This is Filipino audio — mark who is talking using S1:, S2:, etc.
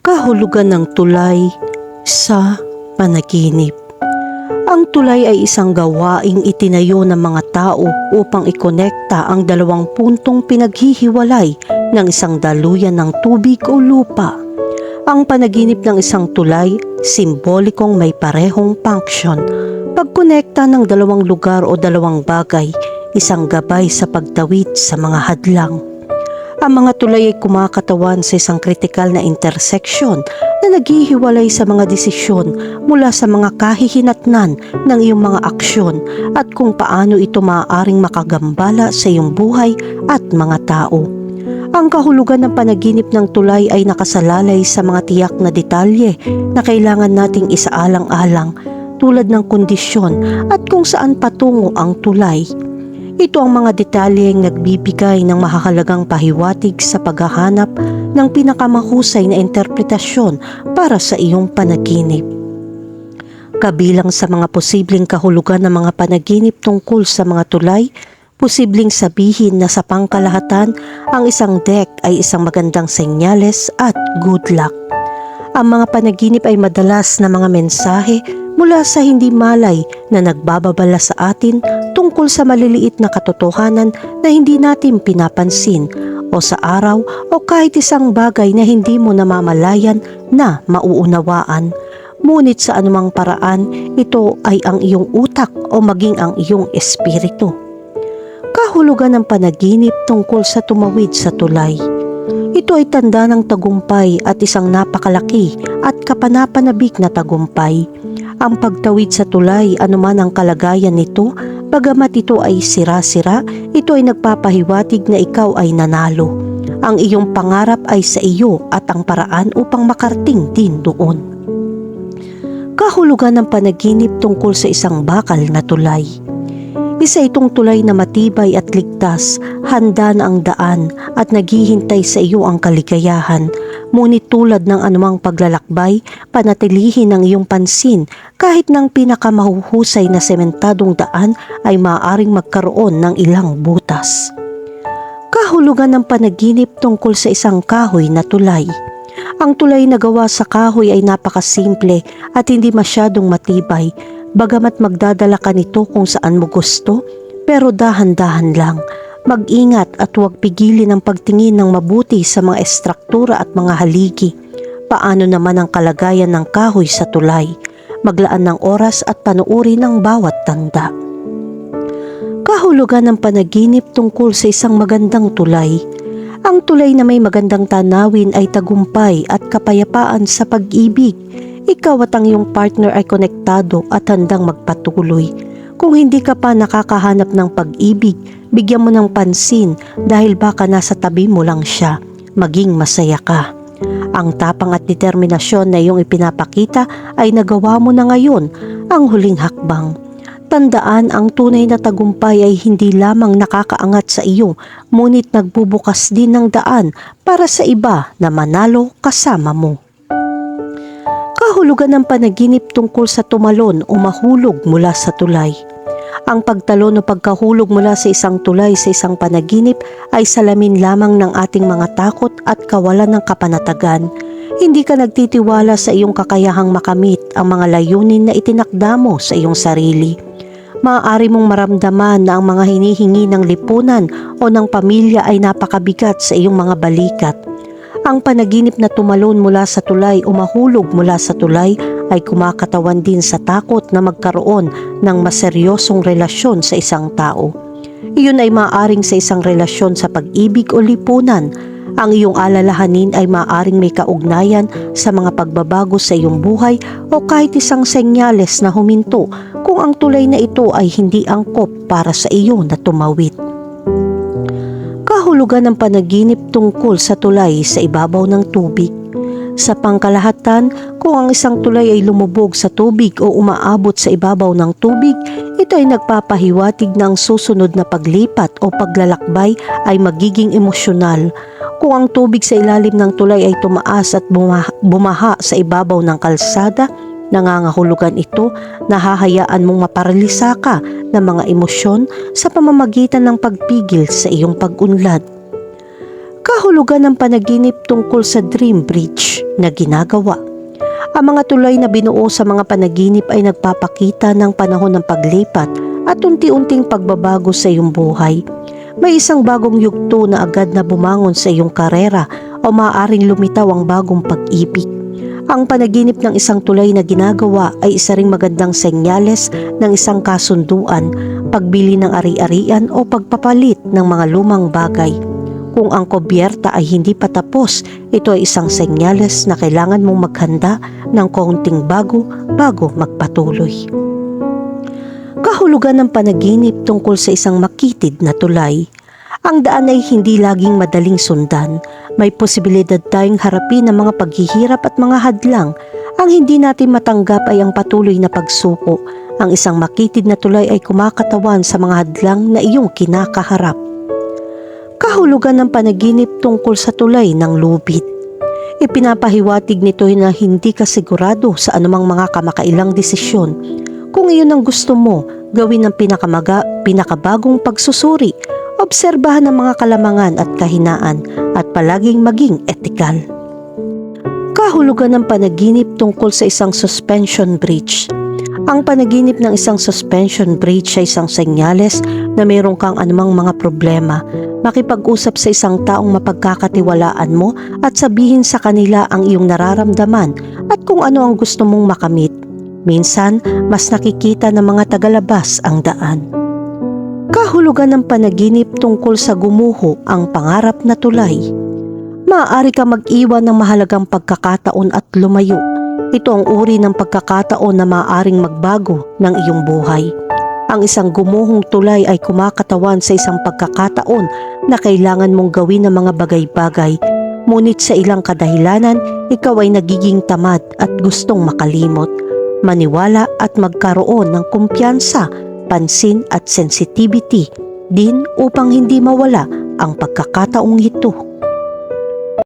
S1: kahulugan ng tulay sa panaginip. Ang tulay ay isang gawaing itinayo ng mga tao upang ikonekta ang dalawang puntong pinaghihiwalay ng isang daluyan ng tubig o lupa. Ang panaginip ng isang tulay, simbolikong may parehong function. Pagkonekta ng dalawang lugar o dalawang bagay, isang gabay sa pagtawid sa mga hadlang. Ang mga tulay ay kumakatawan sa isang kritikal na interseksyon na naghihiwalay sa mga desisyon mula sa mga kahihinatnan ng iyong mga aksyon at kung paano ito maaaring makagambala sa iyong buhay at mga tao. Ang kahulugan ng panaginip ng tulay ay nakasalalay sa mga tiyak na detalye na kailangan nating isaalang-alang tulad ng kondisyon at kung saan patungo ang tulay. Ito ang mga detalyeng nagbibigay ng mahahalagang pahiwatig sa paghahanap ng pinakamahusay na interpretasyon para sa iyong panaginip. Kabilang sa mga posibleng kahulugan ng mga panaginip tungkol sa mga tulay, posibleng sabihin na sa pangkalahatan ang isang deck ay isang magandang senyales at good luck. Ang mga panaginip ay madalas na mga mensahe mula sa hindi malay na nagbababala sa atin tungkol sa maliliit na katotohanan na hindi natin pinapansin o sa araw o kahit isang bagay na hindi mo namamalayan na mauunawaan. Ngunit sa anumang paraan, ito ay ang iyong utak o maging ang iyong espiritu. Kahulugan ng panaginip tungkol sa tumawid sa tulay. Ito ay tanda ng tagumpay at isang napakalaki at kapanapanabik na tagumpay. Ang pagtawid sa tulay anuman ang kalagayan nito, bagamat ito ay sira-sira, ito ay nagpapahiwatig na ikaw ay nanalo. Ang iyong pangarap ay sa iyo at ang paraan upang makarting din doon. Kahulugan ng panaginip tungkol sa isang bakal na tulay. Isa itong tulay na matibay at ligtas, handa na ang daan at naghihintay sa iyo ang kaligayahan. Ngunit tulad ng anumang paglalakbay, panatilihin ang iyong pansin kahit ng pinakamahuhusay na sementadong daan ay maaaring magkaroon ng ilang butas. Kahulugan ng panaginip tungkol sa isang kahoy na tulay. Ang tulay na gawa sa kahoy ay napakasimple at hindi masyadong matibay, bagamat magdadala ka nito kung saan mo gusto, pero dahan-dahan lang. Mag-ingat at huwag pigilin ang pagtingin ng mabuti sa mga estruktura at mga haligi. Paano naman ang kalagayan ng kahoy sa tulay? Maglaan ng oras at panuuri ng bawat tanda. Kahulugan ng panaginip tungkol sa isang magandang tulay. Ang tulay na may magandang tanawin ay tagumpay at kapayapaan sa pag-ibig. Ikaw at ang iyong partner ay konektado at handang magpatuloy. Kung hindi ka pa nakakahanap ng pag-ibig, bigyan mo ng pansin dahil baka nasa tabi mo lang siya. Maging masaya ka. Ang tapang at determinasyon na iyong ipinapakita ay nagawa mo na ngayon ang huling hakbang. Tandaan ang tunay na tagumpay ay hindi lamang nakakaangat sa iyo, ngunit nagbubukas din ng daan para sa iba na manalo kasama mo. Kahulugan ng panaginip tungkol sa tumalon o mahulog mula sa tulay. Ang pagtalon o pagkahulog mula sa isang tulay sa isang panaginip ay salamin lamang ng ating mga takot at kawalan ng kapanatagan. Hindi ka nagtitiwala sa iyong kakayahang makamit ang mga layunin na itinakda mo sa iyong sarili maaari mong maramdaman na ang mga hinihingi ng lipunan o ng pamilya ay napakabigat sa iyong mga balikat. Ang panaginip na tumalon mula sa tulay o mahulog mula sa tulay ay kumakatawan din sa takot na magkaroon ng maseryosong relasyon sa isang tao. Iyon ay maaaring sa isang relasyon sa pag-ibig o lipunan. Ang iyong alalahanin ay maaaring may kaugnayan sa mga pagbabago sa iyong buhay o kahit isang senyales na huminto kung ang tulay na ito ay hindi angkop para sa iyo na tumawid. Kahulugan ng panaginip tungkol sa tulay sa ibabaw ng tubig. Sa pangkalahatan, kung ang isang tulay ay lumubog sa tubig o umaabot sa ibabaw ng tubig, ito ay nagpapahiwatig na susunod na paglipat o paglalakbay ay magiging emosyonal. Kung ang tubig sa ilalim ng tulay ay tumaas at bumaha, bumaha sa ibabaw ng kalsada, Nangangahulugan ito na hahayaan mong maparalisa ka ng mga emosyon sa pamamagitan ng pagpigil sa iyong pag-unlad. Kahulugan ng panaginip tungkol sa Dream Bridge na ginagawa. Ang mga tulay na binuo sa mga panaginip ay nagpapakita ng panahon ng paglipat at unti-unting pagbabago sa iyong buhay. May isang bagong yugto na agad na bumangon sa iyong karera o maaaring lumitaw ang bagong pag-ibig. Ang panaginip ng isang tulay na ginagawa ay isa ring magandang senyales ng isang kasunduan, pagbili ng ari-arian o pagpapalit ng mga lumang bagay. Kung ang kobyerta ay hindi pa tapos, ito ay isang senyales na kailangan mong maghanda ng kaunting bago bago magpatuloy. Kahulugan ng panaginip tungkol sa isang makitid na tulay. Ang daan ay hindi laging madaling sundan. May posibilidad tayong harapin ang mga paghihirap at mga hadlang. Ang hindi natin matanggap ay ang patuloy na pagsuko. Ang isang makitid na tulay ay kumakatawan sa mga hadlang na iyong kinakaharap. Kahulugan ng panaginip tungkol sa tulay ng lubid. Ipinapahiwatig nito na hindi ka sigurado sa anumang mga kamakailang desisyon. Kung iyon ang gusto mo, gawin ng pinakamaga, pinakabagong pagsusuri, obserbahan ang mga kalamangan at kahinaan at palaging maging etikal. Kahulugan ng panaginip tungkol sa isang suspension bridge. Ang panaginip ng isang suspension bridge ay isang senyales na mayroon kang anumang mga problema. Makipag-usap sa isang taong mapagkakatiwalaan mo at sabihin sa kanila ang iyong nararamdaman at kung ano ang gusto mong makamit. Minsan, mas nakikita ng mga tagalabas ang daan. Kahulugan ng panaginip tungkol sa gumuho ang pangarap na tulay. Maaari ka mag-iwan ng mahalagang pagkakataon at lumayo. Ito ang uri ng pagkakataon na maaaring magbago ng iyong buhay. Ang isang gumuhong tulay ay kumakatawan sa isang pagkakataon na kailangan mong gawin ng mga bagay-bagay. Ngunit sa ilang kadahilanan, ikaw ay nagiging tamad at gustong makalimot. Maniwala at magkaroon ng kumpiyansa, pansin at sensitivity din upang hindi mawala ang pagkakataong ito.